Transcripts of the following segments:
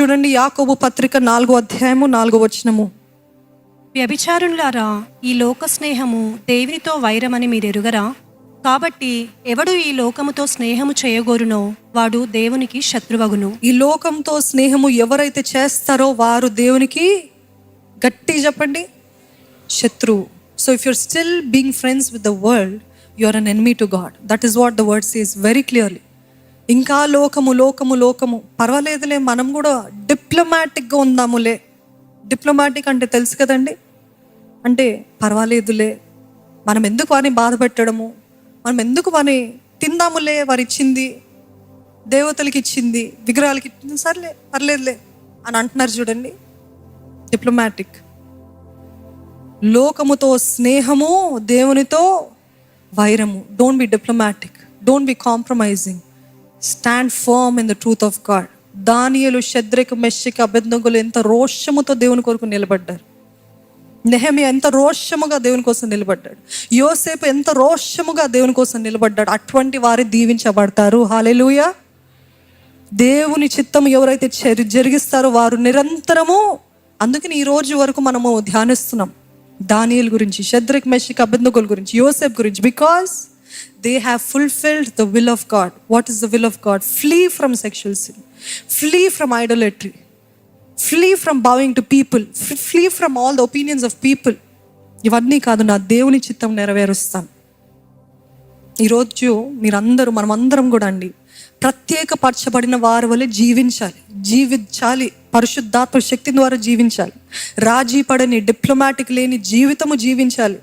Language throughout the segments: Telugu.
చూడండి యాకోబు పత్రిక నాలుగో అధ్యాయము నాలుగో వచనము. వ్యభిచారులారా ఈ లోక స్నేహము దేవునితో వైరమని మీరు ఎరుగరా కాబట్టి ఎవడు ఈ లోకముతో స్నేహము చేయగోరునో వాడు దేవునికి శత్రువగును. ఈ లోకంతో స్నేహము ఎవరైతే చేస్తారో వారు దేవునికి గట్టి చెప్పండి శత్రువు. So if you're still being friends with the world you are an enemy to God that is what the word says very clearly ఇంకా లోకము లోకము లోకము. పర్వాలేదులే మనం కూడా డిప్లొమాటిక్గా ఉందాములే. డిప్లొమాటిక్ అంటే తెలుసు కదండి? అంటే పర్వాలేదులే మనం ఎందుకు వారిని బాధ పెట్టడము? మనం ఎందుకు వారిని తిందాములే? వారు ఇచ్చింది దేవతలకి ఇచ్చింది విగ్రహాలకి ఇచ్చింది. సర్లే పర్లేదులే అని అంటున్నారు చూడండి. డిప్లొమాటిక్ లోకముతో స్నేహము దేవునితో వైరము. Don't be diplomatic don't be compromising stand firm in the truth of God దానియలు శద్రిక మెషిక అభ్యర్థకులు ఎంత రోషముతో దేవుని కొరకు నిలబడ్డారు. నెహమి ఎంత రోషముగా దేవుని కోసం నిలబడ్డాడు. యోసేపు ఎంత రోషముగా దేవుని కోసం నిలబడ్డాడు. అటువంటి వారి దీవించబడతారు. హాలెలుయ దేవుని చిత్తం ఎవరైతే చెరి- జరిగిస్తారో వారు నిరంతరము అందుకని ఈ రోజు వరకు మనము ధ్యానిస్తున్నాం. దానియల గురించి శద్రిక్ మెషిక్ అబిందకుల గురించి యోసేపు గురించి because they have fulfilled the will of God what is the will of God flee from sexual sin flee from idolatry flee from bowing to people flee from all the opinions of people ఇవన్నీ కాదు నా దేవుని చిత్తం నెరవేరుస్తాను. ఈరోజు మీరందరూ మనమందరం కూడా అండి ప్రత్యేకపరచబడిన వారి వల్ల జీవించాలి. జీవించాలి. పరిశుద్ధాత్మ శక్తి ద్వారా జీవించాలి. రాజీ పడని డిప్లొమాటిక్ లేని జీవితము జీవించాలి.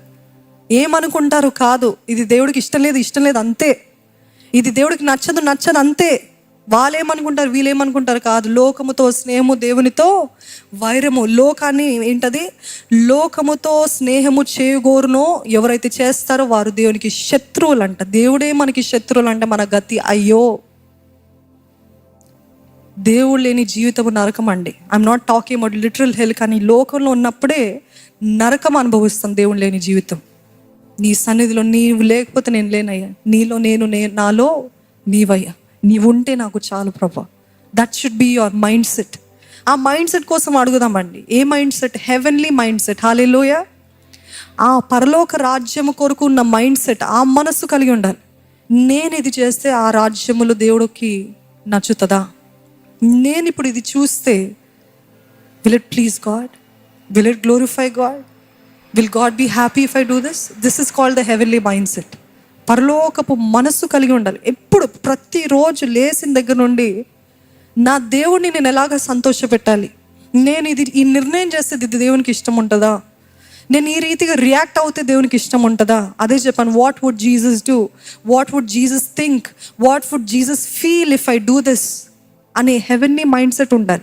ఏమనుకుంటారు కాదు. ఇది దేవుడికి ఇష్టం లేదు ఇష్టం లేదు అంతే. ఇది దేవుడికి నచ్చదు నచ్చదు అంతే. వాళ్ళేమనుకుంటారు వీళ్ళేమనుకుంటారు కాదు. లోకముతో స్నేహము దేవునితో వైరము. లోకాన్ని ఏంటది? లోకముతో స్నేహము చేయగోరునో ఎవరైతే చేస్తారో వారు దేవునికి శత్రువులు అంట దేవుడే మనకి శత్రువులు అంటే మన గతి. అయ్యో! దేవుడు లేని జీవితము నరకం అండి. I'm not talking about literal hell కానీ లోకంలో ఉన్నప్పుడే నరకం అనుభవిస్తాం దేవుడు లేని జీవితం. నీ సన్నిధిలో నీవు లేకపోతే నేను లేనయ్యా. నీలో నేను నే నాలో నీవయ్యా. నీవుంటే నాకు చాలు ప్రభా. That should be your mindset ఆ మైండ్ సెట్ కోసం అడుగుదామండి. A mindset heavenly mindset hallelujah ఆ పరలోక రాజ్యము కొరకు ఉన్న మైండ్ సెట్ ఆ మనస్సు కలిగి ఉండాలి. నేను ఇది చేస్తే ఆ రాజ్యములు దేవుడికి నచ్చుతుందా? నేను ఇప్పుడు ఇది చూస్తే will it please God will it glorify God will God be happy if I do this this is called the heavenly mindset పరలోకపు మనస్సు కలిగి ఉండాలి. ఎప్పుడు ప్రతిరోజు లేచిన దగ్గర నుండి నా దేవుడిని నేను ఎలాగ సంతోషపెట్టాలి? నేను ఇది ఈ నిర్ణయం చేస్తే ఇది దేవునికి ఇష్టం ఉంటుందా? నేను ఈ రీతిగా రియాక్ట్ అవుతే దేవునికి ఇష్టం ఉంటుందా? అదే చెప్పాను what would Jesus do what would Jesus think what would Jesus feel if I do this అనే హెవెన్లీ మైండ్ సెట్ ఉండాలి.